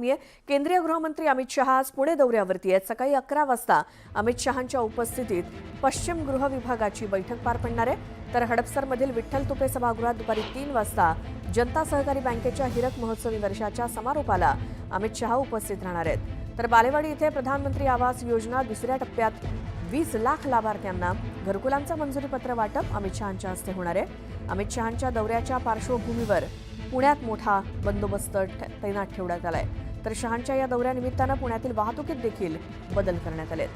बातमी आहे केंद्रीय गृहमंत्री अमित शहा आज पुणे दौऱ्यावरती आहेत. सकाळी अकरा वाजता अमित शहांच्या उपस्थितीत पश्चिम गृह विभागाची बैठक पार पडणार आहे. तर हडपसरमधील विठ्ठल तुपे सभागृहात दुपारी तीन वाजता जनता सहकारी बँकेच्या हिरक महोत्सवी वर्षाच्या समारोपाला अमित शहा उपस्थित राहणार आहेत. तर बालेवाडी इथे प्रधानमंत्री आवास योजना दुसऱ्या टप्प्यात वीस लाख लाभार्थ्यांना घरकुलांचं मंजुरीपत्र वाटप अमित शहांच्या हस्ते होणार आहे. अमित शहांच्या दौऱ्याच्या पार्श्वभूमीवर पुण्यात मोठा बंदोबस्त तैनात ठेवण्यात आलाय. तर शहांच्या या दौऱ्यानिमित्तानं पुण्यातील वाहतुकीत देखील बदल करण्यात आले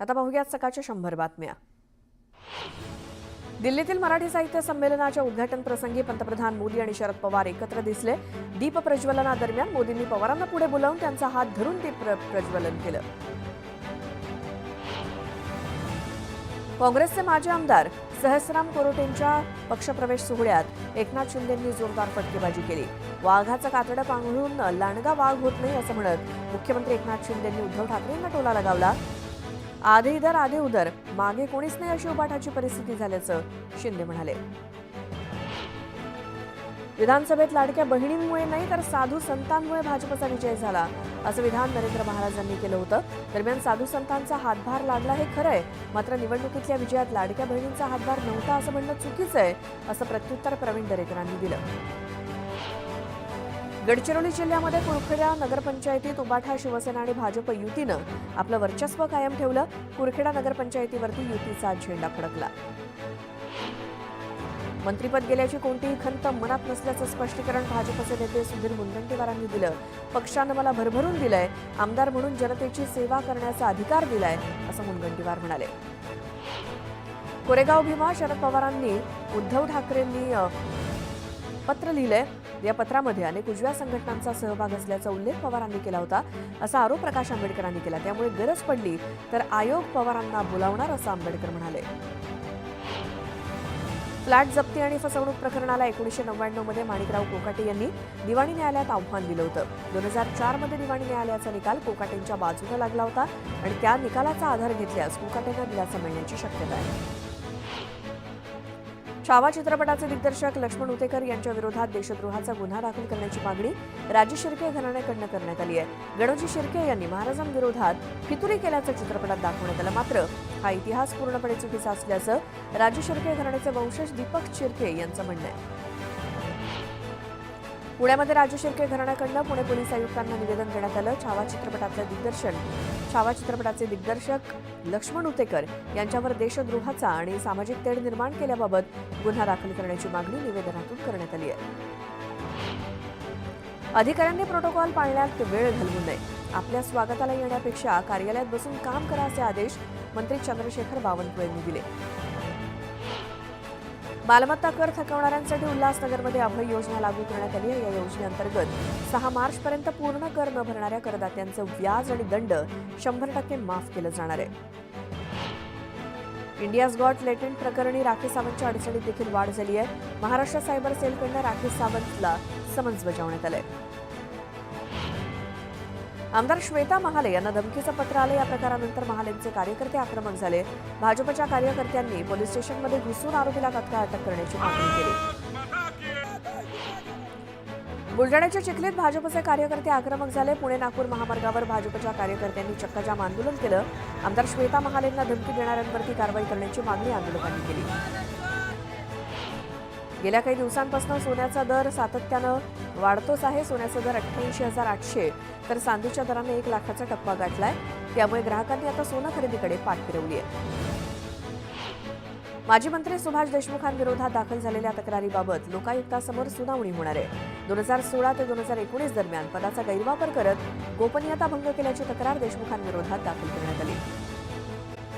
आता पाहूयात सकाळच्या शंभर बातम्या. दिल्लीतील मराठी साहित्य संमेलनाच्या उद्घाटन प्रसंगी पंतप्रधान मोदी आणि शरद पवार एकत्र दिसले. दीप प्रज्वलनादरम्यान मोदींनी पवारांना पुढे बोलावून त्यांचा हात धरून ते प्र- प्रज्वलन केलं. काँग्रेसचे माजी आमदार सहस्राम कोरोटेंच्या पक्षप्रवेश सोहळ्यात एकनाथ शिंदेंनी जोरदार फटकेबाजी केली. वाघाचं कातडं पांघरून लांडगा वाघ होत नाही असं म्हणत मुख्यमंत्री एकनाथ शिंदेंनी उद्धव ठाकरेंना टोला लगावला. आधे इधर आधे उधर मागे कोणीच नाही अशी उभाटाची परिस्थिती झाल्याचं शिंदे म्हणाले. विधानसभेत लाडक्या बहिणींमुळे नाही तर साधू संतांमुळे भाजपचा विजय झाला. असं विधान नरेंद्र महाराजांनी केलं होतं. दरम्यान साधू संतांचा हातभार लागला हे खरं आहे मात्र निवडणुकीतल्या विजयात लाडक्या बहिणींचा हातभार नव्हता असं म्हणणं चुकीचं आहे असं प्रत्युत्तर प्रवीण दरेकरांनी दिलं. गडचिरोली जिल्ह्यामध्ये कुरखेडा नगरपंचायतीत उबाठा शिवसेना आणि भाजप युतीनं आपलं वर्चस्व कायम ठेवलं. कुरखेडा नगरपंचायतीवरती युतीचा झेंडा फडकला. मंत्रीपद गेल्याची कोणतीही खंत मनात नसल्याचं स्पष्टीकरण भाजपचे नेते सुधीर मुनगंटीवारांनी दिलं. पक्षानं मला भरभरून दिलंय. आमदार म्हणून जनतेची सेवा करण्याचा अधिकार दिलाय असं मुनगंटीवार म्हणाले. कोरेगाव भीमा शरद पवारांनी उद्धव ठाकरेंनी पत्र लिहिलंय. या पत्रामध्ये अनेक उजव्या संघटनांचा सहभाग असल्याचा उल्लेख पवारांनी केला होता असा आरोप प्रकाश आंबेडकरांनी केला. त्यामुळे गरज पडली तर आयोग पवारांना बोलावणार असं आंबेडकर म्हणाले. फ्लॅट जप्ती आणि फसवणूक प्रकरणाला एकोणीसशे नव्याण्णवमध्ये माणिकराव कोकाटे यांनी दिवाणी न्यायालयात आव्हान दिलं होतं. दोन हजार चारमध्ये दिवाणी न्यायालयाचा निकाल कोकाटेंच्या बाजूला लागला होता आणि त्या निकालाचा आधार घेतल्यास कोकाटेंना दिलासा मिळण्याची शक्यता आहे. छावा चित्रपटाचे दिग्दर्शक लक्ष्मण उतेकर यांच्या विरोधात देशद्रोहाचा गुन्हा दाखल करण्याची मागणी राजू शिर्के घराण्याकडनं करण्यात आली आहे. गणोजी शिर्के यांनी महाराजांविरोधात फितुरी केल्याचं चित्रपटात दाखवण्यात आलं मात्र हा इतिहास पूर्णपणे चुकीचा असल्याचं राजू शिर्के घराण्याचे वंशज दीपक शिर्के यांचं म्हणणं आहे. पुण्यामध्ये राजू शिर्के घराण्याकडनं पुणे पोलीस आयुक्तांना निवेदन देण्यात आलं. छावा चित्रपटाचं दिग्दर्शन. छावा चित्रपटाचे दिग्दर्शक लक्ष्मण उतेकर यांच्यावर देशद्रोहाचा आणि सामाजिक तेढ निर्माण केल्याबाबत गुन्हा दाखल करण्याची मागणी निवेदनातून करण्यात आली आहे. अधिकाऱ्यांनी प्रोटोकॉल पाळण्यात वेळ घालवू नये. आपल्या स्वागताला येण्यापेक्षा कार्यालयात बसून काम करा असे आदेश मंत्री चंद्रशेखर बावनकुळे यांनी दिले. मालमत्ता कर थकवणाऱ्यांसाठी उल्हासनगरमध्ये अभय योजना लागू करण्यात आली आहे. या योजनेअंतर्गत सहा मार्चपर्यंत पूर्ण कर न भरणाऱ्या करदात्यांचं व्याज आणि दंड शंभर टक्के माफ केलं जाणार आहे. इंडियाज गॉट लेटेंट प्रकरणी राखी सावंतच्या अडचणीत देखील वाढ झाली आहे. महाराष्ट्र सायबर सेलकडनं राखी सावंतला समन्स बजावण्यात आलं आहे आमदार श्वेता महाले यांना धमकीचं पत्र आलं. या प्रकारानंतर महालेंचे कार्यकर्ते आक्रमक झाले. भाजपच्या कार्यकर्त्यांनी पोलीस स्टेशनमध्ये घुसून आरोपीला तत्काळ अटक करण्याची मागणी केली. बुलढाण्याच्या चिखलीत भाजपचे कार्यकर्ते आक्रमक झाले. पुणे नागपूर महामार्गावर भाजपच्या कार्यकर्त्यांनी चक्काजाम आंदोलन केलं. आमदार श्वेता महालेंना धमकी देणाऱ्यांवरती कारवाई करण्याची मागणी आंदोलकांनी केली. गेल्या काही दिवसांपासून सोन्याचा दर सातत्यानं वाढतोच आहे. सोन्याचा दर अठ्ठ्याऐंशी हजार आठशे. तर चांदीच्या दराने एक लाखाचा टप्पा गाठलाय. त्यामुळे ग्राहकांनी आता सोनं खरेदीकडे पाठ फिरवली आहे माजी मंत्री सुभाष देशमुखांविरोधात दाखल झालेल्या तक्रारीबाबत लोकायुक्तासमोर सुनावणी होणार आहे. दोन हजार सोळा ते दोन हजार एकोणीस दरम्यान पदाचा गैरवापर करत गोपनीयता भंग केल्याची तक्रार देशमुखांविरोधात दाखल करण्यात आली.